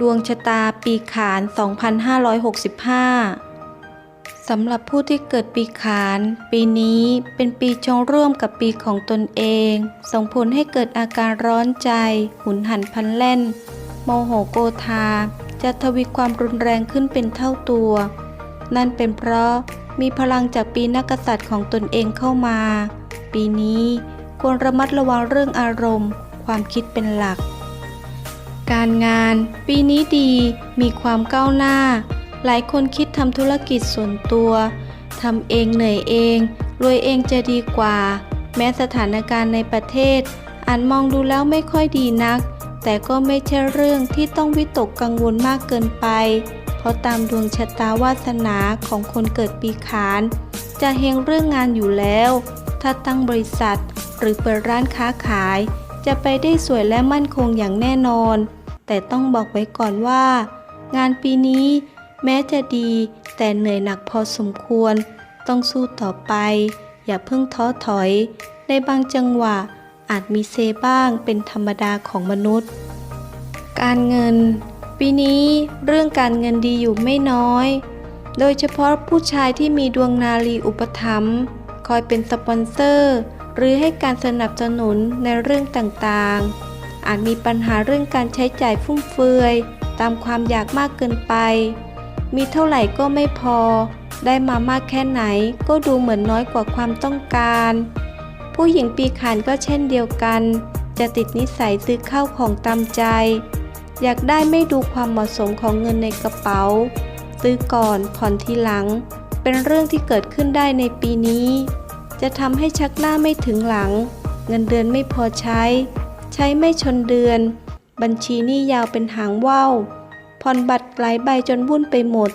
ดวงชะตาปีขาน 2565 สำหรับผู้ที่เกิดปีขาน ปีนี้เป็นปีชงร่วมกับปีของตนเอง ส่งผลให้เกิดอาการร้อนใจ หุนหันพลันแล่น โมโหโกธา จะทวีความรุนแรงขึ้นเป็นเท่าตัว นั่นเป็นเพราะมีพลังจากปีนักกษัตริย์ของตนเองเข้ามา ปีนี้ควรระมัดระวังเรื่องอารมณ์ ความคิดเป็นหลัก การงาน ปีนี้ดีมีความก้าวหน้า หลายคนคิดทำธุรกิจส่วนตัวทำเองเหนื่อยเองรวยเองจะดีกว่า แม้สถานการณ์ในประเทศอาจมองดูแล้วไม่ค่อยดีนัก แต่ก็ไม่ใช่เรื่องที่ต้องวิตกกังวลมากเกินไป เพราะตามดวงชะตาวาสนาของคนเกิดปีขาน จะเฮงเรื่องงานอยู่แล้ว ถ้าตั้งบริษัท หรือเปิดร้านค้าขาย จะไปได้สวยและมั่นคงอย่างแน่นอน แต่ต้องบอกไว้ก่อนว่า งานปีนี้แม้จะดี แต่เหนื่อยหนักพอสมควร ต้องสู้ต่อไป อย่าเพิ่งท้อถอย ในบางจังหวะอาจมีเซบ้างเป็นธรรมดาของมนุษย์ การเงิน ปีนี้เรื่องการเงินดีอยู่ไม่น้อย โดยเฉพาะผู้ชายที่มีดวงนาลีอุปถัมภ์คอยเป็นสปอนเซอร์ หรือให้การสนับสนุนในเรื่องต่างๆ อาจมีปัญหาเรื่องการใช้จ่ายฟุ่มเฟือย ตามความอยากมากเกินไป มีเท่าไหร่ก็ไม่พอ ได้มามากแค่ไหนก็ดูเหมือนน้อยกว่าความต้องการ ผู้หญิงปีขานก็เช่นเดียวกัน จะติดนิสัยซื้อข้าวของตามใจ อยากได้ไม่ดูความเหมาะสมของเงินในกระเป๋า ซื้อก่อนผ่อนทีหลัง เป็นเรื่องที่เกิดขึ้นได้ในปีนี้ จะทำให้ชักหน้าไม่ถึงหลัง เงินเดือนไม่พอใช้ ใช้ไม่ชนเดือน บัญชีหนี้ยาวเป็นหางว่าวผ่อนบัตรหลายใบจนวุ่นไปหมด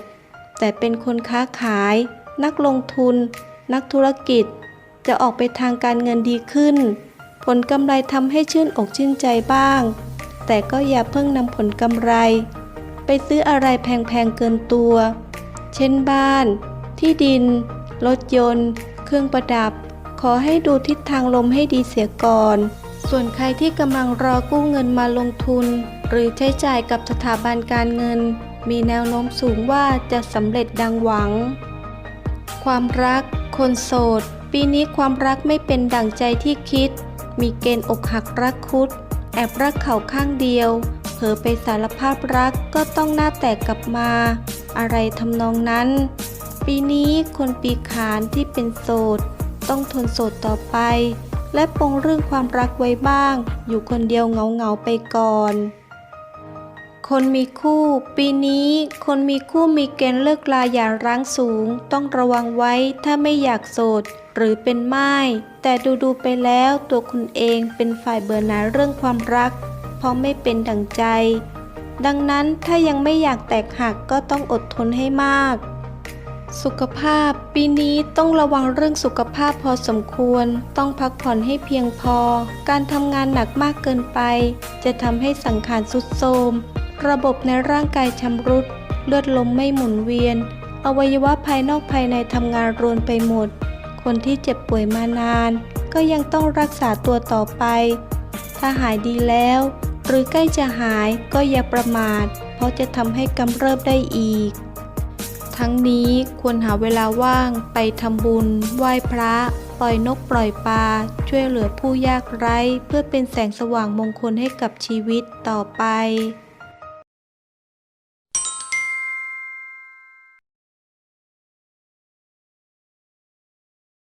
แต่เป็นคนค้าขาย นักลงทุน นักธุรกิจ จะออกไปทางการเงินดีขึ้น ผลกำไรทำให้ชื่นอกชื่นใจบ้าง แต่ก็อย่าเพิ่งนำผลกำไร ไปซื้ออะไรแพงๆเกินตัว เช่นบ้าน ที่ดิน รถยนต์ เครื่องประดับ ขอให้ดูทิศทางลมให้ดีเสียก่อน ส่วนใครที่กำลังรอกู้เงินมาลงทุน หรือใช้จ่ายกับสถาบันการเงิน มีแนวโน้มสูงว่าจะสำเร็จดังหวัง ความรัก คนโสด ปีนี้ความรักไม่เป็นดั่งใจที่คิด มีเกณฑ์อกหักรักคุด แอบรักเขาข้างเดียว เผลอไปสารภาพรักก็ต้องหน้าแตกกลับมา อะไรทำนองนั้น ปีนี้คนปีขานที่เป็นโสด ต้องทนโสดต่อไป และปงเรื่องความรักไว้บ้าง อยู่คนเดียวเหงาๆไปก่อน คนมีคู่ ปีนี้ คนมีคู่มีเกณฑ์เลิกลาอย่าร้างสูง ต้องระวังไว้ถ้าไม่อยากโสด หรือเป็นไม้แต่ดูๆไปแล้วตัวคุณเองเป็นฝ่ายเบื่อหน่ายเรื่องความรัก เพราะไม่เป็นดังใจ ดังนั้นถ้ายังไม่อยากแตกหักก็ต้องอดทนให้มาก สุขภาพ ปีนี้ต้องระวังเรื่องสุขภาพพอสมควร ต้องพักผ่อนให้เพียงพอ การทำงานหนักมากเกินไป จะทำให้สังขารสุดโทรมระบบในร่างกายชำรุด เลือดลมไม่หมุนเวียน อวัยวะภายนอกภายในทำงานรวนไปหมด คนที่เจ็บป่วยมานาน ก็ยังต้องรักษาตัวต่อไป ถ้าหายดีแล้ว หรือใกล้จะหายก็อย่าประมาท เพราะจะทำให้กำเริบได้อีก ทั้งนี้ควรหาเวลาว่างไปทำบุญ ไหว้พระ ปล่อยนกปล่อยปลา ช่วยเหลือผู้ยากไร้ เพื่อเป็นแสงสว่างมงคลให้กับชีวิตต่อไป